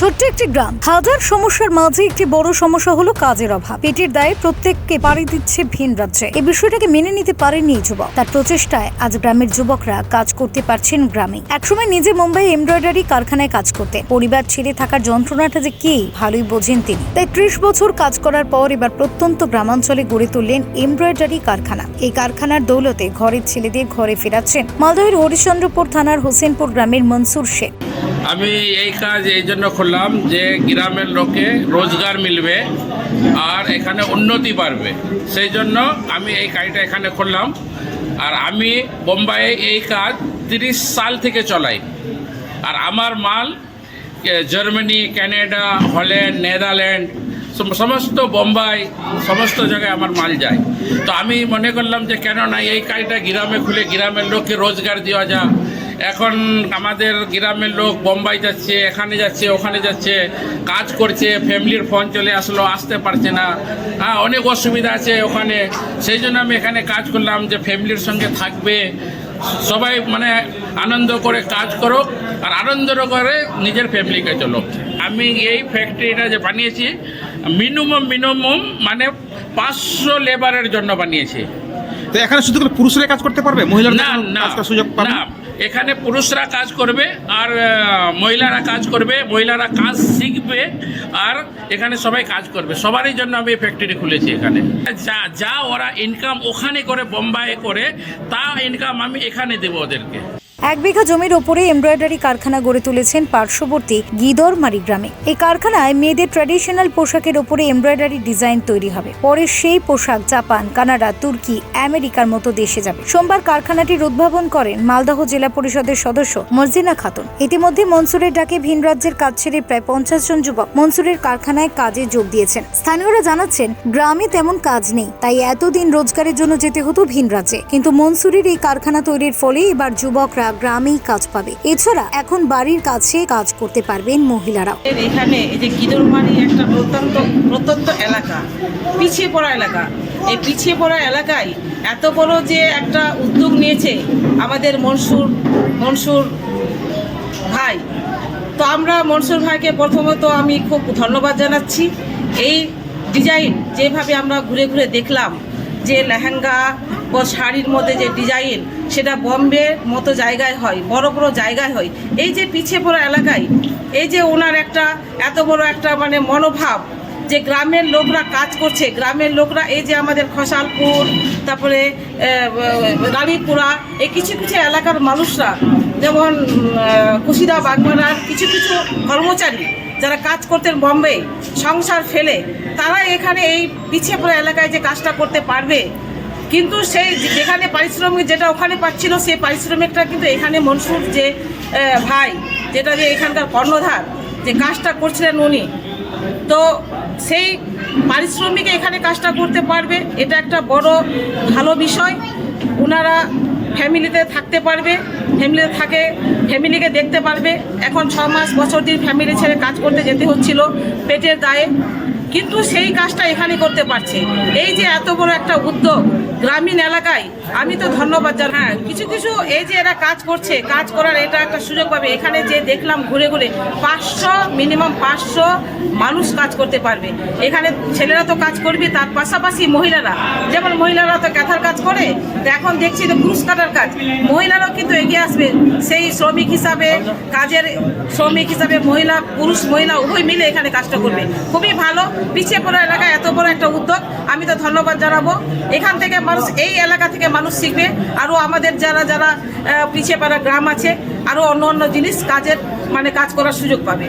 ছোট্ট একটি গ্রাম। হাজার সমস্যার মাঝে একটি বড় সমস্যা হলো কাজের অভাব। পেটের দায়ে প্রত্যেককে পাড়ি দিচ্ছে ভিন রাজ্যে। এই বিষয়টাকে মেনে নিতে পারেনি যুবক। তার প্রচেষ্টায় আজ গ্রামের যুবকরা কাজ করতে পারছেন গ্রামে। একসময় নিজে মুম্বাই এমব্রয়ডারি কারখানায় কাজ করতে পরিবার ছেড়ে থাকার যন্ত্রণাটা যে কি, ভালোই বোঝেন তিনি। তাই ত্রিশ বছর কাজ করার পর এবার প্রত্যন্ত গ্রামাঞ্চলে গড়ে তুললেন এমব্রয়ডারি কারখানা। এই কারখানার দৌলতে ঘরের ছেলেদের ঘরে ফেরাচ্ছেন মালদহের হরিশ্চন্দ্রপুর থানার হোসেনপুর গ্রামের মনসুর শেখ আমি এই কাজ এই জন্য করলাম যে গ্রামের লোকে রোজগার মিলবে আর এখানে উন্নতি বাড়বে। সেই জন্য আমি এই কাজটা এখানে করলাম। আর আমি বোম্বাইয়ে এই কাজ তিরিশ সাল থেকে চলাই। আর আমার মাল জার্মানি কানাডা হল্যান্ড, নেদারল্যান্ড সমস্ত বোম্বাই, সমস্ত জায়গায় আমার মাল যায়। তো আমি মনে করলাম যে কেন না এই কাজটা গ্রামে খুলে গ্রামের লোককে রোজগার দেওয়া যা এখন আমাদের গ্রামের লোক বোম্বাই যাচ্ছে এখানে যাচ্ছে ওখানে যাচ্ছে কাজ করছে ফ্যামিলির ফোন চলে আসলো আসতে পারছে না। হ্যাঁ অনেক অসুবিধা আছে ওখানে। সেই জন্য আমি এখানে কাজ করলাম যে ফ্যামিলির সঙ্গে থাকবে। সবাই মানে আনন্দ করে কাজ করো আর আনন্দ করে নিজের ফ্যামিলিকে চলো আমি এই ফ্যাক্টরিটা যে বানিয়েছি মিনিমাম মিনিমাম মানে পাঁচশো লেবারের জন্য বানিয়েছি। তো এখানে শুধু কি পুরুষরাই কাজ করতে পারবে? মহিলারা না সুযোগ না এখানে পুরুষরা কাজ করবে আর মহিলারা কাজ করবে, মহিলারা কাজ শিখবে আর এখানে সবাই কাজ করবে। সবারই জন্য আমি ফ্যাক্টরি খুলেছি এখানে। যা যা ওরা ইনকাম ওখানে করে বোম্বাইয়ে করে, তা ইনকাম আমি এখানে দেবো ওদেরকে। এক বিঘা জমির ওপরে এমব্রয়ডারি কারখানা গড়ে তুলেছেন পার্শ্ববর্তী গিদরমারি গ্রামে। এই কারখানায় মেয়েদের ট্র্যাডিশনাল পোশাকের ওপরে এমব্রয়ডারি ডিজাইন তৈরি হবে। পরে সেই পোশাক জাপান, কানাডা, তুর্কি, আমেরিকার মতো দেশে যাবে। সোমবার কারখানাটির উদ্ভাবন করেন মালদহ জেলা পরিষদের সদস্য মর্জিনা খাতুন। ইতিমধ্যে মনসুরের ডাকে ভিন রাজ্যের কাজ ছেড়ে প্রায় পঞ্চাশ জন যুবক মনসুরের কারখানায় কাজে যোগ দিয়েছেন। স্থানীয়রা জানাচ্ছেন, গ্রামে তেমন কাজ নেই, তাই এতদিন রোজগারের জন্য যেতে হতো ভিন রাজ্যে। কিন্তু মনসুরের এই কারখানা তৈরির ফলে এবার যুবকরা গ্রামেই কাজ পাবে। এছাড়া এখন বাড়ির কাছে কাজ করতে পারবেন মহিলারাও। এর এখানে এই যে গিদরমারি একটা প্রত্যন্ত প্রত্যন্ত এলাকা, পিছিয়ে পড়া এলাকা। এই পিছিয়ে পড়া এলাকায় এত বড় যে একটা উদ্যোগ নিয়েছে আমাদের মনসুর মনসুর ভাই। তো আমরা মনসুর ভাইকে প্রথমত আমি খুব ধন্যবাদ জানাচ্ছি। এই ডিজাইন যেভাবে আমরা ঘুরে ঘুরে দেখলাম, যে লেহেঙ্গা ও শাড়ির মধ্যে যে ডিজাইন সেটা বম্বে মতো জায়গায় হয়, বড় বড় জায়গায় হয়। এই যে পিছিয়ে পড়া এলাকায়, এই যে ওনার একটা এত বড় একটা মানে মনোভাব যে গ্রামের লোকরা কাজ করছে, গ্রামের লোকরা এই যে আমাদের খসালপুর, তারপরে রানীপুরা, এই কিছু কিছু এলাকার মানুষরা, যেমন কুশিদা বাগমারার কিছু কিছু কর্মচারী যারা কাজ করতেন বম্বে, সংসার ফেলে, তারা এখানে এই পিছিয়ে পড়া এলাকায় যে কাজটা করতে পারবে কিন্তু সেই যেখানে পারিশ্রমিক যেটা ওখানে পাচ্ছিল সেই পারিশ্রমিকটা কিন্তু এখানে মনসুর যে ভাই, যেটা যে এখানকার কর্ণধার, যে কাজটা করছিলেন উনি, তো সেই পারিশ্রমিকে এখানে কাজটা করতে পারবে, এটা একটা বড় ভালো বিষয়। ওনারা ফ্যামিলিতে থাকতে পারবে, ফ্যামিলিতে থাকে, ফ্যামিলিকে দেখতে পারবে। এখন ছ মাস বছর দিন ফ্যামিলি ছেড়ে কাজ করতে যেতে হচ্ছিল, পেটের দায়ে। কিন্তু সেই কাজটা এখানে করতে পারছে। এই যে এত বড় একটা উদ্যোগ গ্রামীণ এলাকায়, আমি তো ধন্যবাদ জানাই। হ্যাঁ কিছু কিছু এই যে এরা কাজ করছে, কাজ করার এটা একটা সুযোগ পাবে। এখানে যে দেখলাম ঘুরে ঘুরে পাঁচশো, মিনিমাম পাঁচশো মানুষ কাজ করতে পারবে। এখানে ছেলেরা তো কাজ করবে, তার পাশাপাশি মহিলারা। যেমন মহিলারা তো ক্যাথার কাজ করে, তো এখন দেখছি যে ক্রুশ কাটার কাজ। মহিলারাও কিন্তু এগিয়ে আসবে। সেই শ্রমিক হিসাবে, কাজের শ্রমিক হিসাবে মহিলা, পুরুষ, মহিলা উভয় মিলে এখানে কাজটা করবে। খুবই ভালো। পিছিয়ে পড়া এলাকা এত বড় একটা উদ্যোগ। আমি তো ধন্যবাদ জানাব। এখান থেকে মানুষ, এই এলাকা থেকে মানুষ শিখবে। আরও আমাদের যারা যারা পিছিয়ে পড়া গ্রাম আছে, আরও অন্য অন্য জিনিস কাজের মানে কাজ করার সুযোগ পাবে।